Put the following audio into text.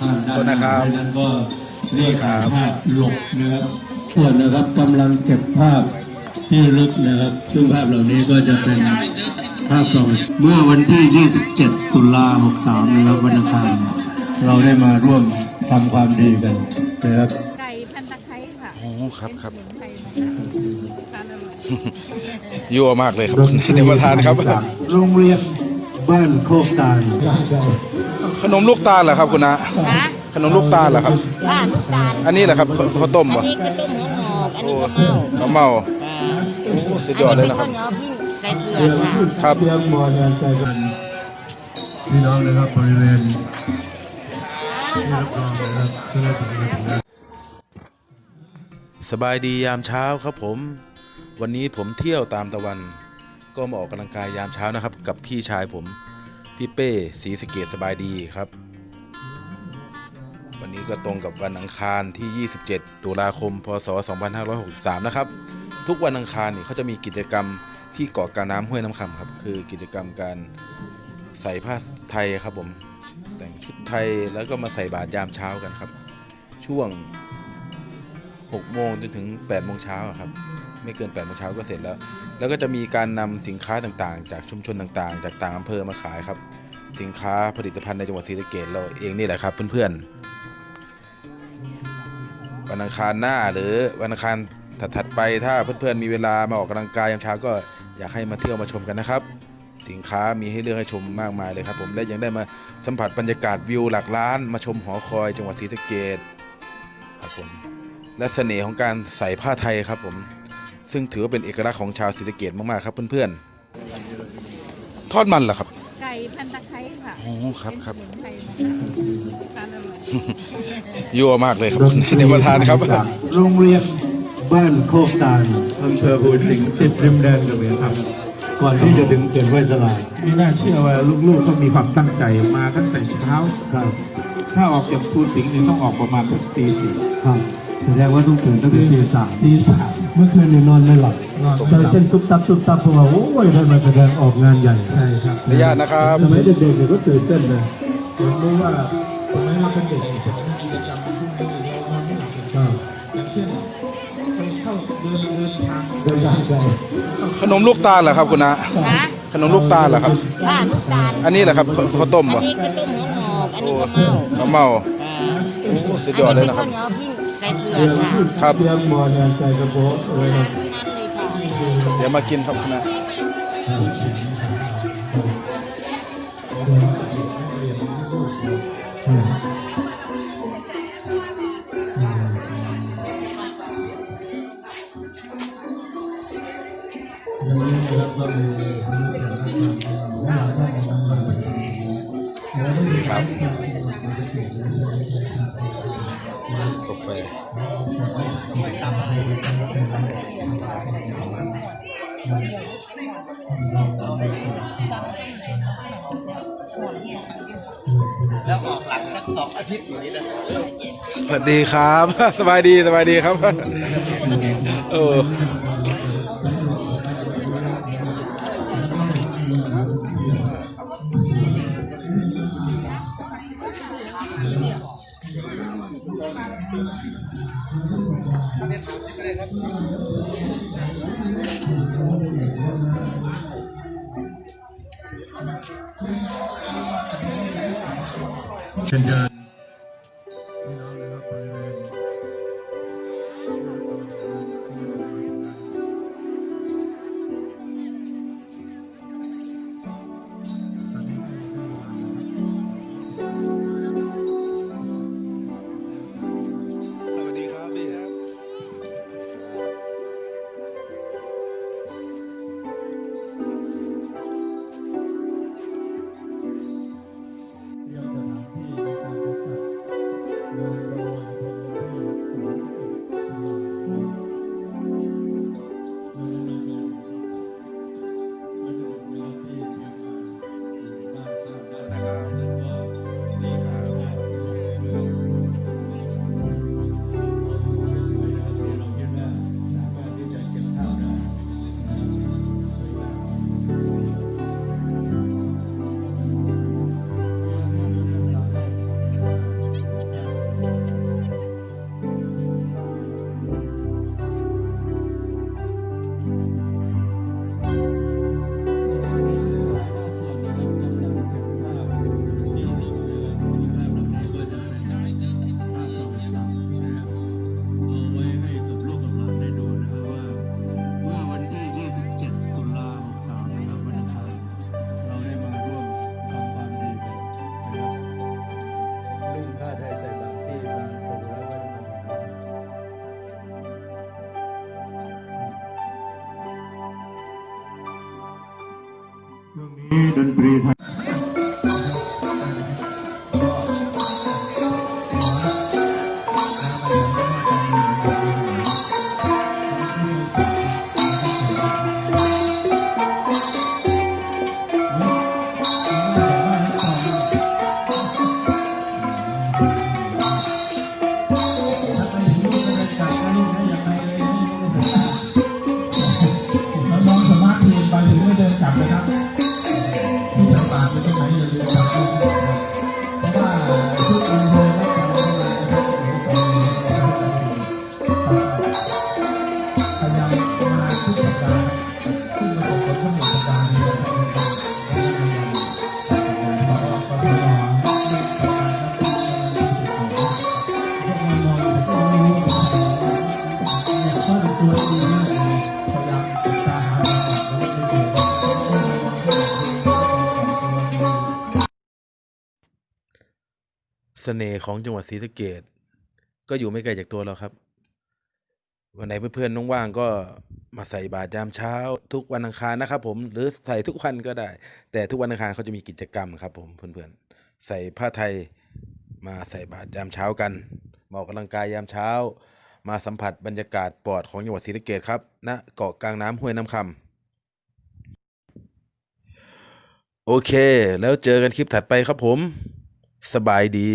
ขอบคุณนะครับด้านนั้นก็เรียกถ่ายภาพหลบนะครับส่วนนะครับกำลังเก็บภาพที่ระลึกนะครับ ซึ่งภาพเหล่านี้ก็จะเป็นภาพประวัติเมื่อวันที่ 27 ตุลา 63 นะครับวันอังคารเราได้มาร่วมทำความดีกันนะครับไก่พันตะไคร้ค่ะโอ้ครับครับเป็นสมุนไพรนะคะทานอร่อยยั่วมากเลยครับคุณเดี๋ยวมาทานครับโรงเรียนบ้านโคกตาล ขนมลูกตาลเหรอครับคุณนะนะขนมลูกตาลเหรอครับ บ้านลูกตาลอันนี้แหละครับข้าวข้าวต้มอันป่ะนี้คือต้มหัวหมอกอันนี้ก็เมาข้าวเมาอ่าโอ้สุดยอดเลยนะครับ อันนี้เป็นข้าวเหนียวปิ้งใส่เกลือค่ะ ครับ เตรียมบอลงานใจกันพี่น้องนะครับบริเวณที่รับรองนะครับเพื่อถึงนะครับ สบายดียามเช้าครับผม วันนี้ผมเที่ยวตามตะวัน ก็มาออกกำลังกายยามเช้านะครับ กับพี่ชายผม พี่เป้สีสเกตสบายดีครับ วันนี้ก็ตรงกับวันอังคารที่ 27 ตุลาคม พศ 2563 นะครับ ทุกวันอังคารนี่เขาจะมีกิจกรรมที่เกาะกลางน้ำห้วยน้ำคำครับ คือกิจกรรมการใส่ผ้าไทยครับผม แต่งชุดไทยแล้วก็มาใส่บาตรยามเช้ากันครับ ช่วง 6 โมงจนถึง 8 โมงเช้าครับ ไม่เกิน8โมงเช้าก็เสร็จแล้ว แล้วก็จะมีการนำสินค้าต่างๆ จากชุมชนต่างๆ จากต่างอำเภอมาขายครับ สินค้าผลิตภัณฑ์ในจังหวัดศรีสะเกษเราเองนี่แหละครับเพื่อนๆ วันอังคารหน้าหรือวันอังคารถัดๆไปถ้าเพื่อนๆมีเวลามาออกกำลังกายยามเช้าก็อยากให้มาเที่ยวมาชมกันนะครับ สินค้ามีให้เลือกให้ชมมากมายเลยครับ ผมและยังได้มาสัมผัสบรรยากาศวิวหลักล้าน มาชมหอคอยจังหวัดศรีสะเกษครับผมและเสน่ห์ของการใส่ผ้าไทยครับผม ซึ่งถือว่าเป็นเอกลักษณ์ของชาวศรีสะเกดมากๆครับเพื่อนๆ ทอดมันเหรอครับ ไก่พันตะไคร้ค่ะโอ้ครับครับ เป็นสมุนไพรนะคะทานอร่อย ยั่วมากเลยครับคุณเดี๋ยวมาทานครับ โรงเรียนบ้านโคกตาลอำเภอภูสิงห์ติดริมแดนกระเบนครับก่อนที่จะถึงเขื่อนห้วยสลายไม่น่าเชื่อว่าลูกๆต้องมีความตั้งใจมาตั้งแต่เช้า ครับถ้าออกจากภูสิงห์นี่ต้องออกประมาณสักตีสี่ครับแสดงว่าต้องตื่นตั้งแต่ตีสามตีสาม เมื่อคืนนี่นอนไม่หลับนอนใจเต้นตุ๊บตับตุ๊บตับเพราะว่าโอ้ยได้มาแสดงออกงานใหญ่ใช่ครับอนุญาตนะครับ สมัยเด็กๆเนี่ยก็ตื่นเต้นเลยผมรู้ว่าตอนนั้นเราเป็นเด็กเนี่ยผมมีกิจกรรมที่นี่เรานอนไม่หลับเลยครับอย่างเช่นไปเข้าเดินเดินทางเดินทางไกลขนมลูกตาลเหรอครับคุณนะนะขนมลูกตาลเหรอครับ บ้านลูกตาลอันนี้แหละครับข้าวข้าวต้มอันป่ะนี้คือต้มหัวหมอกอันนี้ก็เมาข้าวเมาอ่าโอ้สุดยอดเลยนะครับอันนี้เป็นข้าวเหนียวปิ้ง ใส่เกลืเตรีอยมค่ะครับเตรียมบอลงานใจกระโปงไว้ครับนั่นเลยค่ะเดี๋ยวมากินครับคุณนะครับ กาแฟสวัสดีครับ สบายดีสบายดีครับ เออ สวั ดนตรีไทย พยายามมาทุกสัปดาห์ขึ้นมาตกคนทั้งหมดสัปดาห์นี้เสน่ห์ของจังหวัดศรีสะเกดก็อยู่ไม่ไกลจากตัวเราครับ วันไหนเพื่อนๆน้องว่างก็มาใส่บาตรยามเช้า ทุกวันอังคารนะครับผมหรือใส่ทุกวันก็ได้ แต่ทุกวันอังคารเขาจะมีกิจกรรมครับผมเพื่อนๆใส่ผ้าไทยมาใส่บาตรยามเช้ากันเหมาะกับร่างกายยามเช้า มาสัมผัสบรรยากาศปลอดของจังหวัดศรีสะเกดครับณนะเกาะกลางน้ำห้วยน้ำคำโอเค แล้วเจอกันคลิปถัดไปครับผม สบายดี